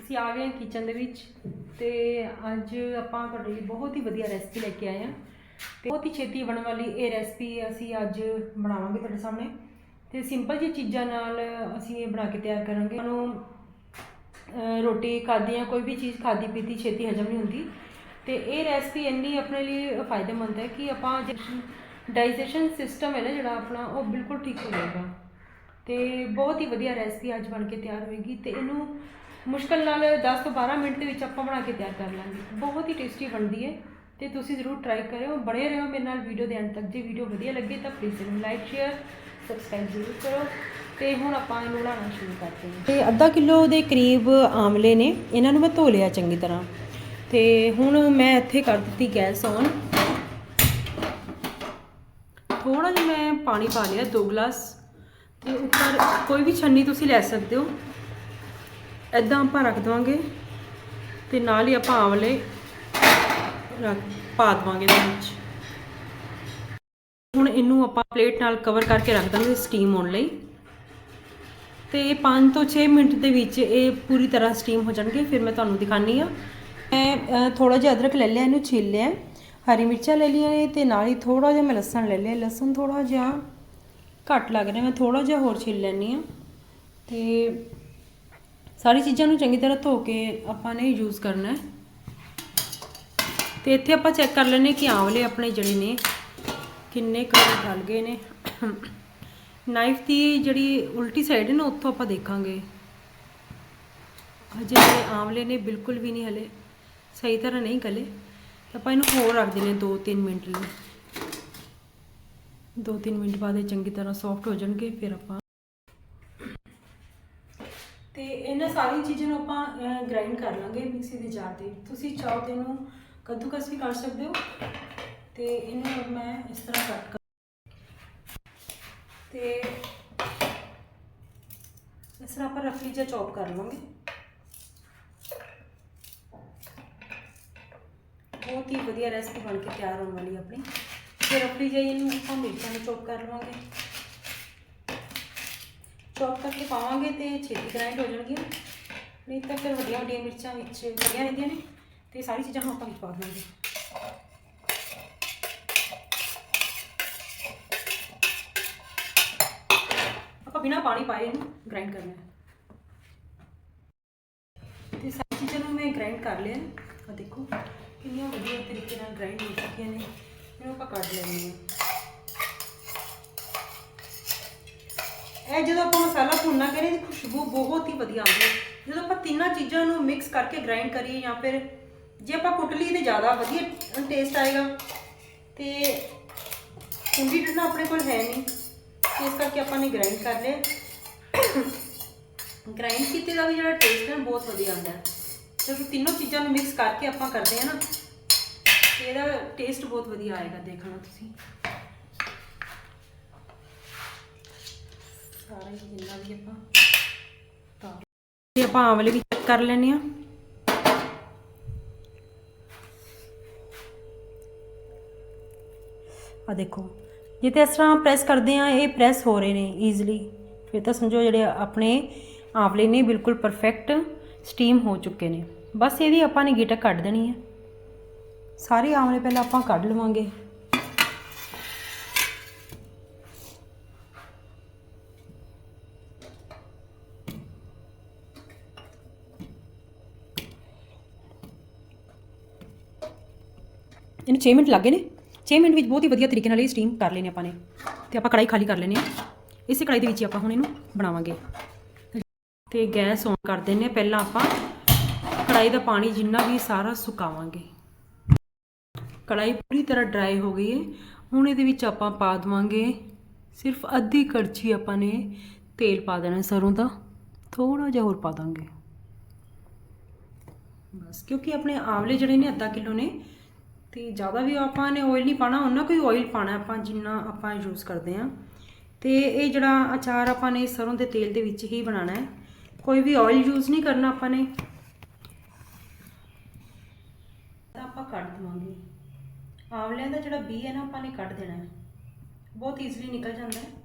ਅਸੀਂ ਆ ਗਏ ਹਾਂ ਕਿਚਨ ਦੇ ਵਿੱਚ ਤੇ ਅੱਜ ਆਪਾਂ ਤੁਹਾਡੇ ਲਈ ਬਹੁਤ ਹੀ ਵਧੀਆ ਰੈਸਪੀ ਲੈ ਕੇ ਆਏ ਹਾਂ ਤੇ ਬਹੁਤ ਹੀ ਛੇਤੀ ਬਣਨ ਵਾਲੀ ਇਹ ਰੈਸਪੀ ਅਸੀਂ ਅੱਜ ਬਣਾਵਾਂਗੇ ਤੁਹਾਡੇ ਸਾਹਮਣੇ ਤੇ ਸਿੰਪਲ ਜਿਹੀ ਚੀਜ਼ਾਂ ਨਾਲ ਅਸੀਂ ਇਹ ਬਣਾ ਕੇ ਤਿਆਰ ਕਰਾਂਗੇ। ਤੁਹਾਨੂੰ ਰੋਟੀ ਖਾਧੀ ਜਾਂ ਕੋਈ ਵੀ ਚੀਜ਼ ਖਾਧੀ ਪੀਤੀ ਛੇਤੀ ਹਜਮ ਨਹੀਂ ਹੁੰਦੀ ਤੇ ਇਹ ਰੈਸਪੀ ਇੰਨੀ ਆਪਣੇ ਲਈ ਫਾਇਦੇਮੰਦ ਹੈ ਕਿ ਆਪਾਂ ਡਾਈਜੈਸ਼ਨ ਸਿਸਟਮ ਹੈ ਨਾ ਜਿਹੜਾ ਆਪਣਾ, ਉਹ ਬਿਲਕੁਲ ਠੀਕ ਹੋ ਜਾਏਗਾ। ਤੇ ਬਹੁਤ ਹੀ ਵਧੀਆ ਰੈਸਪੀ ਅੱਜ ਬਣ ਕੇ ਤਿਆਰ ਹੋਏਗੀ ਤੇ ਇਹਨੂੰ ਮੁਸ਼ਕਲ ਨਾਲ 10 ਤੋਂ 12 ਮਿੰਟ ਦੇ ਵਿੱਚ ਆਪਾਂ ਬਣਾ ਕੇ ਤਿਆਰ ਕਰ ਲਾਂਗੇ। ਬਹੁਤ ਹੀ ਟੇਸਟੀ ਬਣਦੀ ਹੈ ਤੇ ਤੁਸੀਂ ਜ਼ਰੂਰ ਟਰਾਈ ਕਰਿਓ, ਬਣੇ ਰਹੋ ਮੇਰੇ ਨਾਲ ਵੀਡੀਓ ਦੇ ਅੰਤ ਤੱਕ। ਜੇ ਵੀਡੀਓ ਵਧੀਆ ਲੱਗੇ ਤਾਂ ਪਲੀਜ਼ ਇਹਨੂੰ ਲਾਈਕ ਸ਼ੇਅਰ ਸਬਸਕ੍ਰਾਈਬ ਜ਼ਰੂਰ ਕਰੋ। ਤੇ ਹੁਣ ਆਪਾਂ ਇਹਨੂੰ ਬਣਾਉਣਾ ਸ਼ੁਰੂ ਕਰਦੇ ਹਾਂ। ਤੇ ਅੱਧਾ ਕਿਲੋ ਦੇ ਕਰੀਬ ਆਮਲੇ ਨੇ, ਇਹਨਾਂ ਨੂੰ ਮੈਂ ਧੋ ਲਿਆ ਚੰਗੀ ਤਰ੍ਹਾਂ। ਤੇ ਹੁਣ ਮੈਂ ਇੱਥੇ ਕਰ ਦਿੱਤੀ ਗੈਸ ਔਨ। ਥੋੜਾ ਜਿਹਾ ਮੈਂ ਪਾਣੀ ਪਾ ਲਿਆ 2 ਗਲਾਸ। ਤੇ ਉੱਪਰ ਕੋਈ ਵੀ ਛੰਨੀ ਤੁਸੀਂ ਲੈ ਸਕਦੇ ਹੋ। ਐਦਾਂ ਆਪਾਂ ਰੱਖ ਦਵਾਂਗੇ ਤੇ ਨਾਲ ਹੀ ਆਪਾਂ ਆਵਲੇ ਰੱਖ ਪਾ ਦਵਾਂਗੇ ਇਹਦੇ ਵਿੱਚ। ਹੁਣ ਇਹਨੂੰ ਆਪਾਂ ਪਲੇਟ ਨਾਲ ਕਵਰ ਕਰਕੇ ਰੱਖ ਦਾਂਗੇ ਸਟੀਮ ਹੋਣ ਲਈ। ਤੇ 5 ਤੋਂ 6 ਮਿੰਟ ਦੇ ਵਿੱਚ ਇਹ ਪੂਰੀ ਤਰ੍ਹਾਂ ਸਟੀਮ ਹੋ ਜਾਣਗੇ, ਫਿਰ ਮੈਂ ਤੁਹਾਨੂੰ ਦਿਖਾਣੀ ਆ। ਮੈਂ ਥੋੜਾ ਜਿਹਾ ਅਦਰਕ ਲੈ ਲਿਆ, ਇਹਨੂੰ ਛਿੱਲ ਲਿਆ। ਹਰੀ ਮਿਰਚਾਂ ਲੈ ਲਈਆਂ ਨੇ ਤੇ ਨਾਲ ਹੀ ਥੋੜਾ ਜਿਹਾ ਮੈਂ ਲਸਣ ਲੈ ਲਿਆ। ਲਸਣ ਥੋੜਾ ਜਿਹਾ ਘੱਟ ਲੱਗ ਰਿਹਾ, ਮੈਂ ਥੋੜਾ ਜਿਹਾ ਹੋਰ ਛਿੱਲ ਲੈਣੀ ਆ ਤੇ ਸਾਰੀ ਚੀਜ਼ਾਂ ਨੂੰ ਚੰਗੀ ਤਰ੍ਹਾਂ ਧੋ ਕੇ ਆਪਾਂ ਨੇ ਯੂਜ਼ ਕਰਨਾ ਹੈ। ਤੇ ਇੱਥੇ ਆਪਾਂ ਚੈੱਕ ਕਰ ਲੈਨੇ ਕਿ ਆਂਵਲੇ ਆਪਣੇ ਜਿਹੜੇ ਨੇ ਕਿੰਨੇ ਕੁ ਗਲ ਗਏ ਨੇ। ਨਾਈਫ ਦੀ ਜਿਹੜੀ ਉਲਟੀ ਸਾਈਡ ਹੈ ਨਾ, ਉੱਥੋਂ ਆਪਾਂ ਦੇਖਾਂਗੇ। ਹਜੇ ਆਂਵਲੇ ਨੇ ਬਿਲਕੁਲ ਵੀ ਨਹੀਂ ਹਲੇ, ਸਹੀ ਤਰ੍ਹਾਂ ਨਹੀਂ ਗਲੇ। ਆਪਾਂ ਇਹਨੂੰ ਹੋਰ ਰੱਖ ਦਿੰਨੇ 2-3 ਮਿੰਟ ਲਈ। 2-3 ਮਿੰਟ ਬਾਅਦ ਇਹ ਚੰਗੀ ਤਰ੍ਹਾਂ ਸੌਫਟ ਹੋ ਜਾਣਗੇ, ਫਿਰ ਆਪਾਂ ਤੇ ਇਹਨਾਂ ਸਾਰੀ ਚੀਜ਼ਾਂ ਨੂੰ ਆਪਾਂ ਗ੍ਰਾਈਂਡ ਕਰ ਲਾਂਗੇ ਮਿਕਸੀ ਦੇ ਜਾਰ ਦੇ ਤੁਸੀਂ ਚਾਹੋ ਤੇ ਇਹਨੂੰ ਕੱਦੂਕਸ ਵੀ ਕਰ ਸਕਦੇ ਹੋ ਤੇ ਇਹਨੂੰ ਮੈਂ ਇਸ ਤਰ੍ਹਾਂ ਕੱਟ ਕਰ ਤੇ ਇਸ ਤਰ੍ਹਾਂ ਆਪਾਂ ਰਫਲੀ ਜਿਹਾ ਚੌਪ ਕਰ ਲਵਾਂਗੇ ਬਹੁਤ ਹੀ ਵਧੀਆ ਰੈਸਪੀ ਬਣ ਕੇ ਤਿਆਰ ਹੋਣ ਵਾਲੀ ਹੈ ਆਪਣੀ। ਤੇ ਰਫਲੀ ਜਿਹੀ ਇਹਨੂੰ ਆਪਾਂ ਮਿਰਚਾਂ ਨੂੰ ਚੌਪ ਕਰ ਲਵਾਂਗੇ। ਚੌਪ ਕਰਕੇ ਪਾਵਾਂਗੇ ਤੇ ਛੇਤੀ ਗ੍ਰਾਈਂਡ ਹੋ ਜਾਣਗੀਆਂ। ਨਹੀਂ ਤਾਂ ਫਿਰ ਵੱਡੀਆਂ ਵੱਡੀਆਂ ਮਿਰਚਾਂ ਵਿੱਚ ਲੱਗੀਆਂ ਰਹਿੰਦੀਆਂ ਨੇ ਤੇ ਸਾਰੀ ਚੀਜ਼ਾਂ ਨੂੰ ਆਪਾਂ ਵਿੱਚ ਪਾ ਦੇਵਾਂਗੇ ਆਪਾਂ ਬਿਨਾ ਪਾਣੀ ਪਾਏ ਇਹਨੂੰ ਗ੍ਰਾਈਂਡ ਕਰਨਾ ਹੈ। ਤੇ ਸਾਰੀ ਚੀਜ਼ਾਂ ਨੂੰ ਮੈਂ ਗ੍ਰਾਈਂਡ ਕਰ ਲਿਆ। ਆ ਦੇਖੋ, ਕਿੰਨੀਆਂ ਵਧੀਆ ਤਰੀਕੇ ਨਾਲ ਗ੍ਰਾਈਂਡ ਹੋ ਚੁੱਕੀਆਂ ਨੇ। ਇਹਨੂੰ ਆਪਾਂ ਕੱਢ ਲੈਣੀ ਹੈ। ਇਹ ਜਦੋਂ ਆਪਾਂ ਮਸਾਲਾ ਭੁੰਨਣਾ ਕਰੀਏ ਇਹਦੀ ਖੁਸ਼ਬੂ ਬਹੁਤ ਹੀ ਵਧੀਆ ਆਉਂਦੀ ਹੈ। ਜਦੋਂ ਆਪਾਂ ਤਿੰਨਾਂ ਚੀਜ਼ਾਂ ਨੂੰ ਮਿਕਸ ਕਰਕੇ ਗ੍ਰਾਈਂਡ ਕਰੀਏ ਜਾਂ ਫਿਰ ਜੇ ਆਪਾਂ ਕੁੱਟ ਲਈਏ ਤੇ ਜ਼ਿਆਦਾ ਵਧੀਆ ਟੇਸਟ ਆਏਗਾ, ਤੇ ਕੁੰਡੀ ਟੁੱਟਣਾ ਆਪਣੇ ਕੋਲ ਹੈ ਨਹੀਂ ਇਸ ਕਰਕੇ ਆਪਾਂ ਨੇ ਗ੍ਰਾਈਂਡ ਕਰ ਲਿਆ। ਗ੍ਰਾਈਂਡ ਕੀਤੇ ਦਾ ਵੀ ਜਿਹੜਾ ਟੇਸਟ ਹੈ ਬਹੁਤ ਵਧੀਆ ਆਉਂਦਾ ਹੈ। ਕਿਉਂਕਿ ਤਿੰਨੋਂ ਚੀਜ਼ਾਂ ਨੂੰ ਮਿਕਸ ਕਰਕੇ ਆਪਾਂ ਕਰਦੇ ਹਾਂ ਨਾ, ਤੇ ਇਹਦਾ ਟੇਸਟ ਬਹੁਤ ਵਧੀਆ ਆਏਗਾ ਦੇਖਣਾ ਤੁਸੀਂ। ਸਾਰਾ ਹੀ ਜਿੰਨਾ ਵੀ ਆਪਾਂ ਤਾਂ ਇਹ ਆਪਾਂ ਆਵਲੇ ਵੀ ਚੈੱਕ ਕਰ ਲੈਣੇ ਆ ਆ ਦੇਖੋ, ਜੇ ਤੇ ਇਸ ਤਰ੍ਹਾਂ ਪ੍ਰੈਸ ਕਰਦੇ ਆ ਇਹ ਪ੍ਰੈਸ ਹੋ ਰਹੇ ਨੇ ਈਜ਼ੀਲੀ ਫਿਰ ਤਾਂ ਸਮਝੋ ਜਿਹੜੇ ਆਪਣੇ ਆਵਲੇ ਨੇ, ਬਿਲਕੁਲ ਪਰਫੈਕਟ ਸਟੀਮ ਹੋ ਚੁੱਕੇ ਨੇ। ਬਸ ਇਹਦੀ ਆਪਾਂ ਨੇ ਗਿਟਕ ਕੱਢ ਦੇਣੀ ਹੈ। ਸਾਰੇ ਆਵਲੇ ਪਹਿਲਾਂ ਆਪਾਂ ਕੱਢ ਲਵਾਂਗੇ। ਇਹਨੂੰ 6 ਮਿੰਟ ਲੱਗੇ ਨੇ। 6 ਮਿੰਟ ਵਿੱਚ ਬਹੁਤ ਹੀ ਵਧੀਆ ਤਰੀਕੇ ਨਾਲ ਇਹ ਸਟੀਮ ਕਰ ਲੈਣੇ ਆਪਾਂ ਨੇ। ਤੇ ਆਪਾਂ ਕੜਾਈ ਖਾਲੀ ਕਰ ਲੈਣੇ ਆ ਇਸੇ ਕੜਾਈ ਦੇ ਵਿੱਚ ਹੀ ਆਪਾਂ ਹੁਣ ਇਹਨੂੰ ਬਣਾਵਾਂਗੇ। ਤੇ ਗੈਸ ਔਨ ਕਰ ਦਿੰਨੇ ਆ ਪਹਿਲਾਂ ਆਪਾਂ ਕੜਾਈ ਦਾ ਪਾਣੀ ਜਿੰਨਾ ਵੀ ਸਾਰਾ ਸੁਕਾਵਾਂਗੇ। ਕੜਾਈ ਪੂਰੀ ਤਰ੍ਹਾਂ ਡਰਾਈ ਹੋ ਗਈ ਹੈ। ਹੁਣ ਇਹਦੇ ਵਿੱਚ ਆਪਾਂ ਪਾ ਦਵਾਂਗੇ ਸਿਰਫ ਅੱਧੀ ਕੜਛੀ ਆਪਾਂ ਨੇ ਤੇਲ ਪਾ ਦੇਣਾ ਸਰੋਂ ਦਾ। ਥੋੜਾ ਜਿਹਾ ਹੋਰ ਪਾ ਦਾਂਗੇ। ਬਸ, ਕਿਉਂਕਿ ਆਪਣੇ ਆਵਲੇ ਜਿਹੜੇ ਨੇ ਅੱਧਾ ਕਿਲੋ ਨੇ ਤੇ ਜ਼ਿਆਦਾ ਵੀ ਆਪਾਂ ਨੇ ਆਇਲ ਨਹੀਂ ਪਾਣਾ ਉਹਨਾਂ ਕੋਈ ਆਇਲ ਪਾਣਾ ਆਪਾਂ ਜਿੰਨਾ ਆਪਾਂ ਯੂਜ਼ ਕਰਦੇ ਆ ਤੇ ਇਹ ਜਿਹੜਾ ਅਚਾਰ ਆਪਾਂ ਨੇ ਸਰੋਂ ਦੇ ਤੇਲ ਦੇ ਵਿੱਚ ਹੀ ਬਣਾਉਣਾ ਹੈ। ਕੋਈ ਵੀ ਆਇਲ ਯੂਜ਼ ਨਹੀਂ ਕਰਨਾ ਆਪਾਂ ਨੇ। ਤਾਂ ਆਪਾਂ ਕੱਢ ਦਵਾਂਗੇ। ਆਵਲਿਆਂ ਦਾ ਜਿਹੜਾ ਬੀ ਹੈ ਨਾ, ਆਪਾਂ ਨੇ ਕੱਢ ਦੇਣਾ ਹੈ। ਬਹੁਤ ਈਜ਼ੀਲੀ ਨਿਕਲ ਜਾਂਦਾ ਹੈ।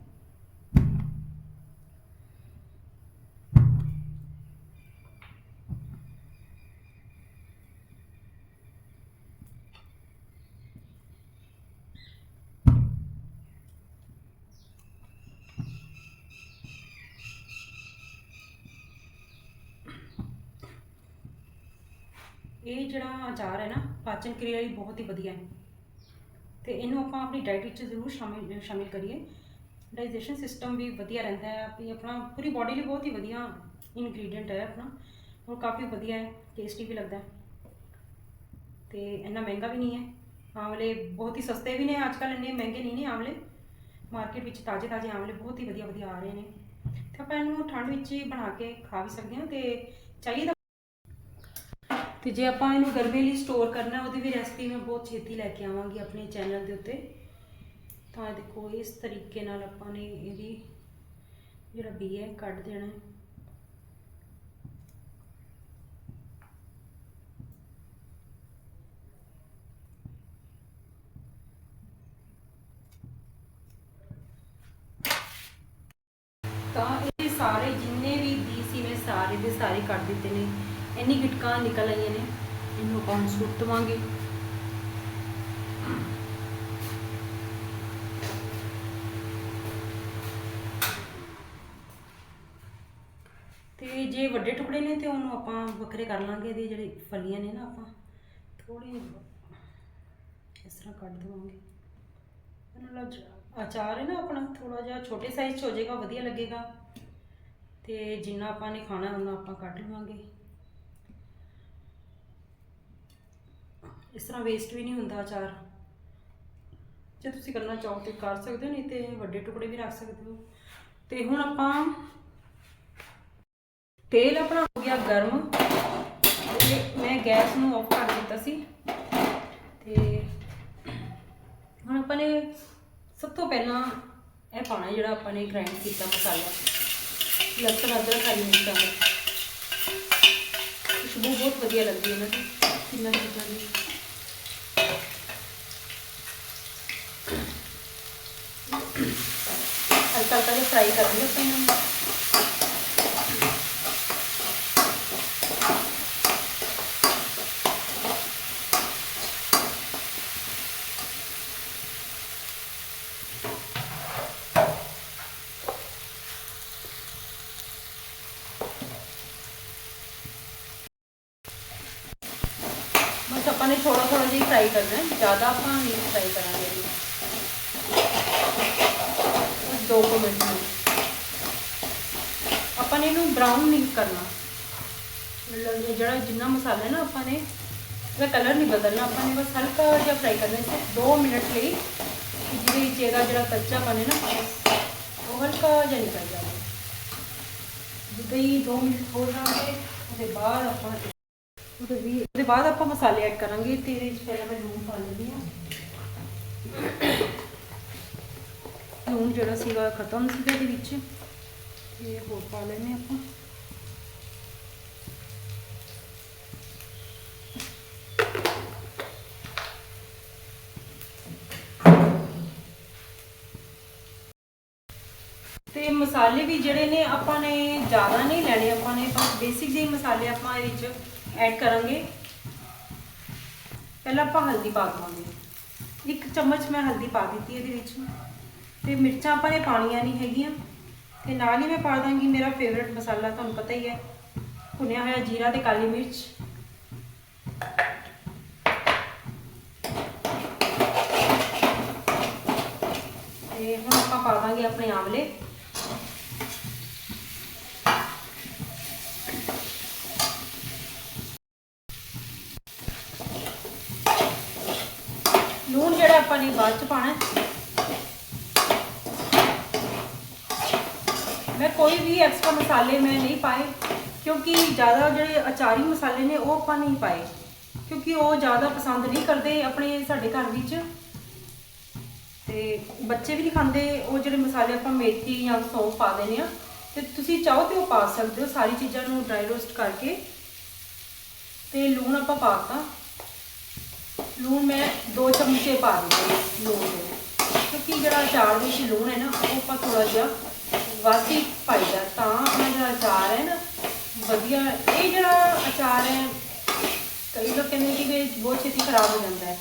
ਇਹ ਜਿਹੜਾ ਅਚਾਰ ਹੈ ਨਾ, ਪਾਚਨ ਕਿਰਿਆ ਲਈ ਬਹੁਤ ਹੀ ਵਧੀਆ ਹੈ। ਤੇ ਇਹਨੂੰ ਆਪਾਂ ਆਪਣੀ ਡਾਈਟ ਵਿੱਚ ਜ਼ਰੂਰ ਸ਼ਾਮਿਲ ਸ਼ਾਮਿਲ ਕਰੀਏ। ਡਾਈਜੈਸ਼ਨ ਸਿਸਟਮ ਵੀ ਵਧੀਆ ਰਹਿੰਦਾ ਹੈ ਆਪਣੀ ਆਪਣਾ ਪੂਰੀ ਬਾਡੀ ਲਈ ਬਹੁਤ ਹੀ ਵਧੀਆ ਇਨਗਰੀਡੀਅੰਟ ਹੈ ਆਪਣਾ। ਔਰ ਕਾਫੀ ਵਧੀਆ ਹੈ ਟੇਸਟੀ ਵੀ ਲੱਗਦਾ ਹੈ। ਤੇ ਇੰਨਾ ਮਹਿੰਗਾ ਵੀ ਨਹੀਂ ਹੈ। ਆਮਲੇ ਬਹੁਤ ਹੀ ਸਸਤੇ ਵੀ ਨੇ ਅੱਜ ਕੱਲ੍ਹ ਇੰਨੇ ਮਹਿੰਗੇ ਨਹੀਂ ਨੇ ਆਮਲੇ। ਮਾਰਕੀਟ ਵਿੱਚ ਤਾਜ਼ੇ ਤਾਜ਼ੇ ਆਮਲੇ ਬਹੁਤ ਹੀ ਵਧੀਆ ਵਧੀਆ ਆ ਰਹੇ ਨੇ। ਤੇ ਆਪਾਂ ਇਹਨੂੰ ਠੰਡ ਵਿੱਚ ਹੀ ਬਣਾ ਕੇ ਖਾ ਵੀ ਸਕਦੇ ਹਾਂ ਤੇ ਚਾਹੀਏ ਤਾਂ ਤੇ ਜੇ ਆਪਾਂ ਇਹਨੂੰ ਗਰਮੀ ਲਈ ਸਟੋਰ ਕਰਨਾ, ਉਹਦੀ ਵੀ ਰੈਸਪੀ ਮੈਂ ਬਹੁਤ ਛੇਤੀ ਲੈ ਕੇ ਆਵਾਂਗੀ ਆਪਣੇ ਚੈਨਲ ਦੇ ਉੱਤੇ। ਤਾਂ ਦੇਖੋ, ਇਸ ਤਰੀਕੇ ਨਾਲ ਆਪਾਂ ਨੇ ਇਹਦੀ ਜਿਹੜਾ ਬੀ ਹੈ, ਕੱਢ ਦੇਣਾ ਹੈ। ਤਾਂ ਇਹ ਸਾਰੇ ਜਿੰਨੇ ਵੀ ਬੀ ਸੀ ਮੈਂ ਸਾਰੇ ਦੇ ਸਾਰੇ ਕੱਢ ਦਿੱਤੇ ਨੇ। ਇੰਨੀ ਗਿਟਕਾਂ ਨਿਕਲ ਆਈਆਂ ਨੇ, ਇਹਨੂੰ ਆਪਾਂ ਹੁਣ ਸੁੱਟ ਦੇਵਾਂਗੇ ਤੇ ਜੇ ਵੱਡੇ ਟੁਕੜੇ ਨੇ ਤੇ ਉਹਨੂੰ ਆਪਾਂ ਵੱਖਰੇ ਕਰ ਲਾਂਗੇ, ਇਹਦੇ ਜਿਹੜੇ ਫਲੀਆਂ ਨੇ ਨਾ ਆਪਾਂ ਥੋੜੀ ਇਸ ਤਰ੍ਹਾਂ ਕੱਢ ਦੇਵਾਂਗੇ। ਇਹਨਾਂ ਨਾਲ ਅਚਾਰ ਹੈ ਨਾ ਆਪਣਾ ਥੋੜਾ ਜਿਹਾ ਛੋਟੇ ਸਾਈਜ਼ 'ਚ ਹੋ ਜਾਏਗਾ, ਵਧੀਆ ਲੱਗੇਗਾ। ਤੇ ਜਿੰਨਾ ਆਪਾਂ ਨੇ ਖਾਣਾ, ਉਹਨਾਂ ਆਪਾਂ ਕੱਢ ਲਵਾਂਗੇ। ਇਸ ਤਰ੍ਹਾਂ ਵੇਸਟ ਵੀ ਨਹੀਂ ਹੁੰਦਾ ਅਚਾਰ। ਜੇ ਤੁਸੀਂ ਕਰਨਾ ਚਾਹੋ ਤੇ ਕਰ ਸਕਦੇ ਹੋ, ਨਹੀਂ ਤੇ ਵੱਡੇ ਟੁਕੜੇ ਵੀ ਰੱਖ ਸਕਦੇ ਹੋ। ਤੇ ਹੁਣ ਆਪਾਂ ਤੇਲ ਆਪਣਾ ਹੋ ਗਿਆ ਗਰਮ। ਤੇ ਮੈਂ ਗੈਸ ਨੂੰ ਆਫ ਕਰ ਦਿੱਤਾ ਸੀ। ਤੇ ਹੁਣ ਆਪਾਂ ਨੇ ਸਭ ਤੋਂ ਪਹਿਲਾਂ ਇਹ ਪਾਣਾ ਜਿਹੜਾ ਆਪਾਂ ਨੇ ਗ੍ਰਾਈਂਡ ਕੀਤਾ ਮਸਾਲਾ। ਲਸਣ, ਅਦਰਕ, ਹਰੀ ਮਿਰਚਾਂ ਖੁਸ਼ਬੂ ਬਹੁਤ ਵਧੀਆ ਲੱਗਦੀ ਹੈ ਨਾ ਕਿੰਨਾ ਚੀਜ਼ਾਂ ਦੀ ਹਲਕਾ ਹਲਕਾ ਜਿਹਾ ਫਰਾਈ ਕਰਾਂਗੇ ਆਪਾਂ ਇਹਨਾਂ ਬਸ ਆਪਾਂ ਨੇ ਥੋੜਾ ਥੋੜਾ ਜਿਹਾ ਫਰਾਈ ਕਰਨਾ ਹੈ। ਜ਼ਿਆਦਾ ਆਪਾਂ ਨਹੀਂ ਫਰਾਈ ਕਰਾਂਗੇ। ਇਹਨੂੰ ਦੋ ਕੁ ਮਿੰਟ ਲਈ ਆਪਾਂ ਨੇ ਇਹਨੂੰ ਬਰਾਊਨ ਨਹੀਂ ਕਰਨਾ। ਮਤਲਬ ਜਿਹੜਾ ਜਿੰਨਾ ਮਸਾਲਾ ਹੈ ਨਾ ਆਪਾਂ ਨੇ, ਇਹਦਾ ਕਲਰ ਨਹੀਂ ਬਦਲਣਾ। ਆਪਾਂ ਨੇ ਬਸ ਹਲਕਾ ਜਿਹਾ ਫਰਾਈ ਕਰਨਾ ਹੈ 2 ਮਿੰਟ ਲਈ ਕਿ ਜਿਹਦੇ ਵਿੱਚ ਇਹਦਾ ਜਿਹੜਾ ਕੱਚਾ ਹੈ ਨਾ, ਉਹ ਹਲਕਾ ਜਿਹਾ ਨਿਕਲ ਜਾਵੇ। ਜਿੱਦਾਂ ਹੀ 2 ਮਿੰਟ ਹੋ ਜਾਣਗੇ ਉਹਦੇ ਬਾਅਦ ਆਪਾਂ ਉਹਦੇ ਵੀ ਉਹਦੇ ਬਾਅਦ ਆਪਾਂ ਮਸਾਲੇ ਐਡ ਕਰਾਂਗੇ ਤੇਰੇ ਇਹਦੇ ਵਿੱਚ ਪਹਿਲਾਂ ਮੈਂ ਲੂਣ ਪਾ ਲੈਂਦੀ ਹਾਂ। ਲੂਣ ਜਿਹੜਾ ਸੀਗਾ ਖਤਮ ਸੀਗਾ ਇਹਦੇ ਵਿੱਚ। ਤੇ ਹੋਰ ਪਾ ਲੈਂਦੇ ਆਪਾਂ। ਤੇ ਮਸਾਲੇ ਵੀ ਜਿਹੜੇ ਨੇ ਆਪਾਂ ਨੇ ਜ਼ਿਆਦਾ ਨਹੀਂ ਲੈਣੇ ਆਪਾਂ ਨੇ ਬਸ ਬੇਸਿਕ ਜਿਹੇ ਮਸਾਲੇ ਆਪਾਂ ਇਹ ਵਿੱਚ ਐਡ ਕਰਾਂਗੇ। ਪਹਿਲਾਂ ਆਪਾਂ ਹਲਦੀ ਪਾ ਦਵਾਂਗੇ। ਇੱਕ ਚਮਚ ਮੈਂ ਹਲਦੀ ਪਾ ਦਿੱਤੀ ਇਹਦੇ ਵਿੱਚ। ਤੇ ਮਿਰਚਾਂ ਆਪਾਂ ਨੇ ਪਾਣੀਆਂ ਨਹੀਂ ਹੈਗੀਆਂ। ਤੇ ਨਾਲ ਹੀ ਮੈਂ ਪਾ ਦਾਂਗੀ ਮੇਰਾ ਫੇਵਰਿਟ ਮਸਾਲਾ, ਤੁਹਾਨੂੰ ਪਤਾ ਹੀ ਹੈ, ਭੁੰਨਿਆ ਹੋਇਆ ਜੀਰਾ ਤੇ ਕਾਲੀ ਮਿਰਚ। ਤੇ ਹੁਣ ਆਪਾਂ ਪਾ ਦਾਂਗੇ ਆਪਣੇ ਆਮਲੇ ਲੂਣ ਜਿਹੜਾ ਆਪਾਂ ਨੇ ਬਾਅਦ ਚ ਪਾਣਾ ਹੈ। ਕੋਈ ਵੀ ਐਕਸਟਰਾ ਮਸਾਲੇ ਮੈਂ ਨਹੀਂ ਪਾਏ, ਕਿਉਂਕਿ ਜ਼ਿਆਦਾ ਜਿਹੜੇ ਅਚਾਰੀ ਮਸਾਲੇ ਨੇ ਉਹ ਆਪਾਂ ਨਹੀਂ ਪਾਏ, ਕਿਉਂਕਿ ਉਹ ਜ਼ਿਆਦਾ ਪਸੰਦ ਨਹੀਂ ਕਰਦੇ ਆਪਣੇ ਸਾਡੇ ਘਰ ਵਿੱਚ। ਤੇ ਬੱਚੇ ਵੀ ਨਹੀਂ ਖਾਂਦੇ, ਉਹ ਜਿਹੜੇ ਮਸਾਲੇ ਆਪਾਂ ਮੇਥੀ ਜਾਂ ਸੌਂਫ ਪਾ ਦਿੰਦੇ ਆ ਤੇ ਤੁਸੀਂ ਚਾਹੋ ਤੇ ਉਹ ਪਾ ਸਕਦੇ ਹੋ, ਸਾਰੀ ਚੀਜ਼ਾਂ ਨੂੰ ਡਰਾਈ ਰੋਸਟ ਕਰਕੇ। ਤੇ ਲੂਣ ਆਪਾਂ ਪਾਤਾ ਲੂਣ ਮੈਂ 2 ਚਮਚੇ ਪਾ ਦਿੱਤੇ, ਲੂਣ ਦੇ। ਕਿਉਂਕਿ ਜਿਹੜਾ ਅਚਾਰ ਵਿੱਚ ਲੂਣ ਹੈ ਨਾ, ਉਹ ਆਪਾਂ ਥੋੜਾ ਜਿਹਾ ਵੱਧ ਹੀ ਪਾਈਦਾ ਤਾਂ ਆਪਣਾ ਜਿਹੜਾ ਅਚਾਰ ਹੈ ਨਾ, ਵਧੀਆ। ਇਹ ਜਿਹੜਾ ਅਚਾਰ ਹੈ, ਕਈ ਲੋਕ ਕਹਿੰਦੇ ਕਿ ਵੀ ਬਹੁਤ ਛੇਤੀ ਖਰਾਬ ਹੋ ਜਾਂਦਾ ਹੈ।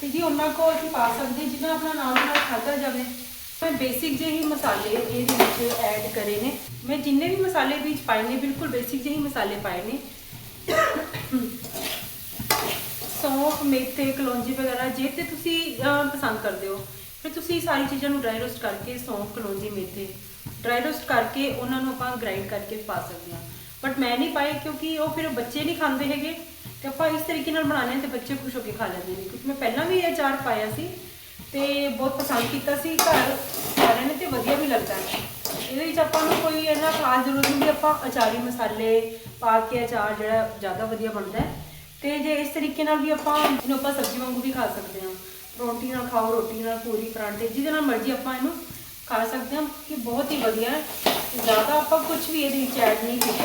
ਤੇ ਜੀ ਉਹਨਾਂ ਕੋਲ ਅਸੀਂ ਪਾ ਸਕਦੇ ਜਿੰਨਾ ਆਪਣਾ ਨਾਲ ਨਾਲ ਖਾਧਾ ਜਾਵੇ। ਮੈਂ ਬੇਸਿਕ ਜਿਹੇ ਹੀ ਮਸਾਲੇ ਇਹਦੇ ਵਿੱਚ ਐਡ ਕਰੇ ਨੇ। ਮੈਂ ਜਿੰਨੇ ਵੀ ਮਸਾਲੇ ਵਿੱਚ ਪਾਏ ਨੇ, ਬਿਲਕੁਲ ਬੇਸਿਕ ਜਿਹੇ ਹੀ ਮਸਾਲੇ ਪਾਏ ਨੇ। ਸੌਂਫ, ਮੇਥੇ, ਕਲੌਂਜੀ ਵਗੈਰਾ, ਜੇ ਤੇ ਤੁਸੀਂ ਪਸੰਦ ਕਰਦੇ ਹੋ, ਫਿਰ ਤੁਸੀਂ ਸਾਰੀ ਚੀਜ਼ਾਂ ਨੂੰ ਡਰਾਈ ਰੋਸਟ ਕਰਕੇ ਸੌਂਫ, ਕਲੌਂਜੀ, ਮੇਥੇ ਡਰਾਈ ਰੋਸਟ ਕਰਕੇ ਉਹਨਾਂ ਨੂੰ ਆਪਾਂ ਗ੍ਰਾਈਂਡ ਕਰਕੇ ਪਾ ਸਕਦੇ ਹਾਂ। ਬਟ ਮੈਂ ਨਹੀਂ ਪਾਏ ਕਿਉਂਕਿ ਉਹ ਫਿਰ ਬੱਚੇ ਨਹੀਂ ਖਾਂਦੇ ਹੈਗੇ ਤੇ ਆਪਾਂ ਇਸ ਤਰੀਕੇ ਨਾਲ ਬਣਾਉਂਦੇ ਤੇ ਬੱਚੇ ਖੁਸ਼ ਹੋ ਕੇ ਖਾ ਲੈਂਦੇ ਨੇ। ਕਿਉਂਕਿ ਮੈਂ ਪਹਿਲਾਂ ਵੀ ਇਹ ਅਚਾਰ ਪਾਇਆ ਸੀ ਤੇ ਬਹੁਤ ਪਸੰਦ ਕੀਤਾ ਸੀ, ਘਰ ਸਾਰਿਆਂ ਨੇ ਤੇ ਵਧੀਆ ਵੀ ਲੱਗਦਾ ਹੈ। ਇਹਦੇ ਵਿੱਚ ਆਪਾਂ ਨੂੰ ਕੋਈ ਇੰਨਾ ਖਾਸ ਜ਼ਰੂਰਤ ਨਹੀਂ ਆਪਾਂ ਅਚਾਰੀ ਮਸਾਲੇ ਪਾ ਕੇ ਅਚਾਰ ਜਿਹੜਾ ਜ਼ਿਆਦਾ ਵਧੀਆ ਬਣਦਾ ਹੈ। ਤੇ ਜੇ ਇਸ ਤਰੀਕੇ ਨਾਲ ਵੀ ਆਪਾਂ ਇਹਨੂੰ ਆਪਾਂ ਸਬਜ਼ੀ ਵਾਂਗੂ ਵੀ ਖਾ ਸਕਦੇ ਹਾਂ, ਰੋਟੀ ਨਾਲ ਖਾਓ, ਰੋਟੀ ਨਾਲ ਪੂਰੀ ਪਰਾਂਠੇ, ਜਿਹਦੇ ਨਾਲ ਮਰਜ਼ੀ ਆਪਾਂ ਇਹਨੂੰ ਖਾ ਸਕਦੇ ਹਾਂ, ਕਿ ਬਹੁਤ ਹੀ ਵਧੀਆ ਹੈ। ਜ਼ਿਆਦਾ ਆਪਾਂ ਕੁਝ ਵੀ ਇਹਦੇ ਵਿੱਚ ਐਡ ਨਹੀਂ ਕੀਤਾ।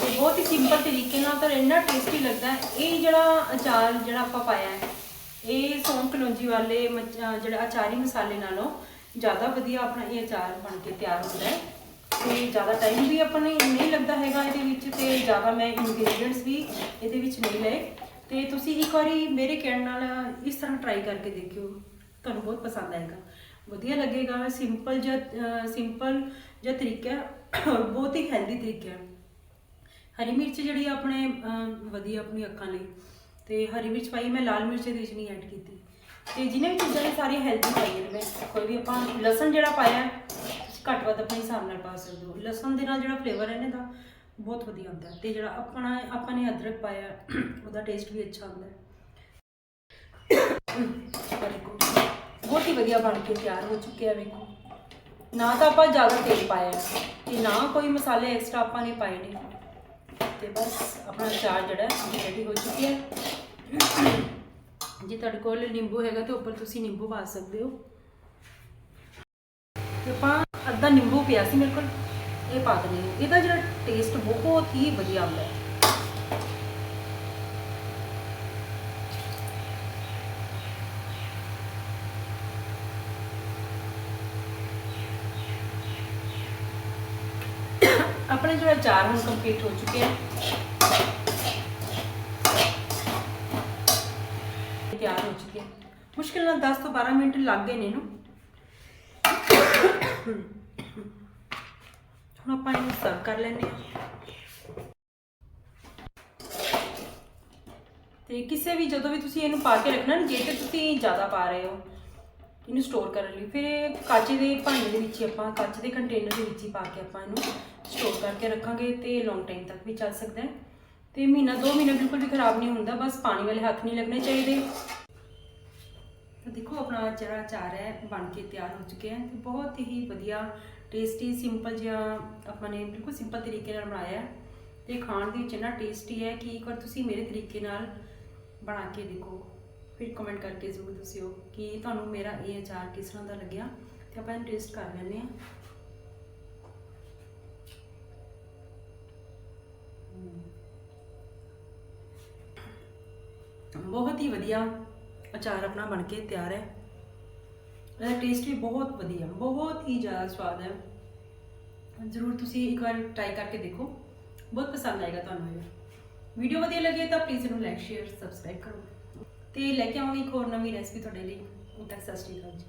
ਤੇ ਬਹੁਤ ਹੀ ਸਿੰਪਲ ਤਰੀਕੇ ਨਾਲ ਤਾਂ ਇੰਨਾ ਟੇਸਟੀ ਲੱਗਦਾ ਹੈ। ਇਹ ਜਿਹੜਾ ਅਚਾਰ ਜਿਹੜਾ ਆਪਾਂ ਪਾਇਆ ਹੈ, ਇਹ ਸੌਂਫ ਕਲੌਂਜੀ ਵਾਲੇ ਮਚ- ਜਿਹੜਾ ਅਚਾਰੀ ਮਸਾਲੇ ਨਾਲੋਂ ਜ਼ਿਆਦਾ ਵਧੀਆ ਆਪਣਾ ਇਹ ਅਚਾਰ ਬਣ ਕੇ ਤਿਆਰ ਹੁੰਦਾ ਹੈ। ਤੇ ਜ਼ਿਆਦਾ ਟਾਈਮ ਵੀ ਆਪਾਂ ਨੂੰ ਨਹੀਂ ਲੱਗਦਾ ਹੈਗਾ ਇਹਦੇ ਵਿੱਚ ਤੇ ਜ਼ਿਆਦਾ ਮੈਂ ਇੰਗਰੀਡੀਅੰਟਸ ਵੀ ਇਹਦੇ ਵਿੱਚ ਨਹੀਂ ਲਏ। ਤੇ ਤੁਸੀਂ ਇੱਕ ਵਾਰੀ ਮੇਰੇ ਕਹਿਣ ਨਾਲ ਇਸ ਤਰ੍ਹਾਂ ਟਰਾਈ ਕਰਕੇ ਦੇਖਿਓ। ਤੁਹਾਨੂੰ ਬਹੁਤ ਪਸੰਦ ਆਏਗਾ। ਵਧੀਆ ਲੱਗੇਗਾ ਸਿੰਪਲ ਜਿਹਾ ਸਿੰਪਲ ਜਿਹਾ ਤਰੀਕਾ ਹੈ ਔਰ ਬਹੁਤ ਹੀ ਹੈਲਦੀ ਤਰੀਕਾ ਹੈ। ਹਰੀ ਮਿਰਚ ਜਿਹੜੀ ਆ ਆਪਣੇ ਅਹ, ਵਧੀਆ ਆਪਣੀ ਅੱਖਾਂ ਲਈ। ਤੇ ਹਰੀ ਮਿਰਚ ਪਾਈ ਮੈਂ ਲਾਲ ਮਿਰਚ ਇਹਦੇ ਵਿੱਚ ਨਹੀਂ ਐਡ ਕੀਤੀ। ਤੇ ਜਿਹਨੇ ਵੀ ਚੀਜ਼ਾਂ ਨੇ ਸਾਰੀਆਂ ਹੈਲਦੀ ਪਾਈਆਂ ਨੇ ਮੈਂ। ਕੋਈ ਵੀ ਆਪਾਂ ਲਸਣ ਜਿਹੜਾ ਪਾਇਆ ਹੈ, ਤੁਸੀਂ ਘੱਟ ਵੱਧ ਆਪਣੇ ਹਿਸਾਬ ਨਾਲ ਪਾ ਸਕਦੇ ਹੋ। ਲਸਣ ਦੇ ਨਾਲ ਜਿਹੜਾ ਫਲੇਵਰ ਹੈ ਇਹਨਾਂ ਦਾ ਬਹੁਤ ਵਧੀਆ ਹੁੰਦਾ ਹੈ। ਤੇ ਜਿਹੜਾ ਆਪਣਾ ਆਪਾਂ ਨੇ ਅਦਰਕ ਪਾਇਆ ਹੈ, ਉਹਦਾ ਟੇਸਟ ਵੀ ਅੱਛਾ ਹੁੰਦਾ ਹੈ। Very good. ਬਹੁਤ ਹੀ ਵਧੀਆ ਬਣ ਕੇ ਤਿਆਰ ਹੋ ਚੁੱਕਿਆ ਵੇਖੋ। ਨਾ ਤਾਂ ਆਪਾਂ ਜ਼ਿਆਦਾ ਤੇਲ ਪਾਇਆ ਹੈ ਤੇ ਨਾ ਕੋਈ ਮਸਾਲੇ ਐਕਸਟਰਾ ਆਪਾਂ ਨੇ ਪਾਏ ਨੇ। ਤੇ ਬਸ ਆਪਣਾ ਅਚਾਰ ਜਿਹੜਾ ਰੈਡੀ ਹੋ ਚੁੱਕਿਆ ਜੇ ਤੁਹਾਡੇ ਕੋਲ ਨਿੰਬੂ ਹੈਗਾ ਤਾਂ ਉੱਪਰ ਤੁਸੀਂ ਨਿੰਬੂ ਪਾ ਸਕਦੇ ਹੋ। ਤੇ ਆਪਾਂ ਅੱਧਾ ਨਿੰਬੂ ਪਿਆ ਸੀ ਮੇਰੇ ਕੋਲ, ਇਹ ਪਾ ਦਿੰਦੇ ਹਾਂ। ਇਹਦਾ ਜਿਹੜਾ ਟੇਸਟ ਬਹੁਤ ਹੀ ਵਧੀਆ ਆਉਂਦਾ ਹੈ। ਆਪਣਾ ਜਿਹੜਾ ਚਾਰ ਹੁਣ ਕੰਪਲੀਟ ਹੋ ਚੁੱਕਿਆ ਹੈ ਤਿਆਰ ਹੋ ਚੁੱਕਿਆ ਮੁਸ਼ਕਿਲ ਨਾਲ 10 ਤੋਂ 12 ਮਿੰਟ ਲੱਗ ਗਏ ਨੇ ਇਹਨੂੰ। ਹੁਣ ਆਪਾਂ ਇਹਨੂੰ ਸਰਵ ਕਰ ਲੈਂਦੇ ਹਾਂ। ਤੇ ਕਿਸੇ ਵੀ ਜਦੋਂ ਵੀ ਤੁਸੀਂ ਇਹਨੂੰ ਪਾ ਕੇ ਰੱਖਣਾ ਨਾ, ਜੇ ਤੇ ਤੁਸੀਂ ਜ਼ਿਆਦਾ ਪਾ ਰਹੇ ਹੋ। ਇਹਨੂੰ ਸਟੋਰ ਕਰਨ ਲਈ। ਫਿਰ ਇਹ ਕਾਚੇ ਦੇ ਭਾਂਡੇ ਦੇ ਵਿੱਚ ਹੀ ਆਪਾਂ, ਕੱਚ ਦੇ ਕੰਟੇਨਰ ਦੇ ਵਿੱਚ ਹੀ ਪਾ ਕੇ ਆਪਾਂ ਇਹਨੂੰ ਸਟੋਰ ਕਰਕੇ ਰੱਖਾਂਗੇ ਤੇ ਲੌਂਗ ਟਾਈਮ ਤੱਕ ਵੀ ਚੱਲ ਸਕਦਾ ਹੈ। ਤੇ ਮਹੀਨਾ, ਦੋ ਮਹੀਨਾ ਬਿਲਕੁਲ ਵੀ ਖਰਾਬ ਨਹੀਂ ਹੁੰਦਾ, ਬਸ ਪਾਣੀ ਵਾਲੇ ਹੱਥ ਨਹੀਂ ਲੱਗਣੇ ਚਾਹੀਦੇ। ਤਾਂ ਦੇਖੋ, ਆਪਣਾ ਜਿਹੜਾ ਅਚਾਰ ਹੈ, ਬਣ ਕੇ ਤਿਆਰ ਹੋ ਚੁੱਕਿਆ ਹੈ ਤੇ ਬਹੁਤ ਹੀ ਵਧੀਆ ਟੇਸਟੀ ਸਿੰਪਲ ਜਿਹਾ ਆਪਾਂ ਨੇ ਬਿਲਕੁਲ ਸਿੰਪਲ ਤਰੀਕੇ ਨਾਲ ਬਣਾਇਆ ਹੈ। ਤੇ ਖਾਣ ਦੇ ਵਿੱਚ ਇੰਨਾ ਟੇਸਟੀ ਹੈ ਕਿ ਇੱਕ ਵਾਰ ਤੁਸੀਂ ਮੇਰੇ ਤਰੀਕੇ ਨਾਲ ਬਣਾ ਕੇ ਦੇਖੋ। ਫਿਰ ਕਮੈਂਟ ਕਰਕੇ ਜ਼ਰੂਰ ਦੱਸਿਓ ਕਿ ਤੁਹਾਨੂੰ ਮੇਰਾ ਇਹ ਅਚਾਰ ਕਿਸ ਤਰ੍ਹਾਂ ਦਾ ਲੱਗਿਆ ਤੇ ਆਪਾਂ ਇਹਨੂੰ ਟੇਸਟ ਕਰ ਲੈਂਦੇ ਹਾਂ। ਬਹੁਤ ਹੀ ਵਧੀਆ ਅਚਾਰ ਆਪਣਾ ਬਣ ਕੇ ਤਿਆਰ ਹੈ। ਇਹਦਾ ਟੇਸਟ ਵੀ ਬਹੁਤ ਵਧੀਆ, ਬਹੁਤ ਹੀ ਜ਼ਿਆਦਾ ਸਵਾਦ ਹੈ। ਜ਼ਰੂਰ ਤੁਸੀਂ ਇੱਕ ਵਾਰ ਟਰਾਈ ਕਰਕੇ ਦੇਖੋ, ਬਹੁਤ ਪਸੰਦ ਆਏਗਾ ਤੁਹਾਨੂੰ ਇਹ। ਵੀਡੀਓ ਵਧੀਆ ਲੱਗੇ ਤਾਂ ਪਲੀਜ਼ ਇਹਨੂੰ ਲਾਈਕ ਸ਼ੇਅਰ ਸਬਸਕ੍ਰਾਈਬ ਕਰੋ। ਤੇ ਲੈ ਕੇ ਆਵਾਂਗੇ ਇੱਕ ਹੋਰ ਨਵੀਂ ਰੈਸਪੀ ਤੁਹਾਡੇ ਲਈ। ਉਦੋਂ ਤੱਕ ਸਤਿ ਸ਼੍ਰੀ ਅਕਾਲ ਜੀ।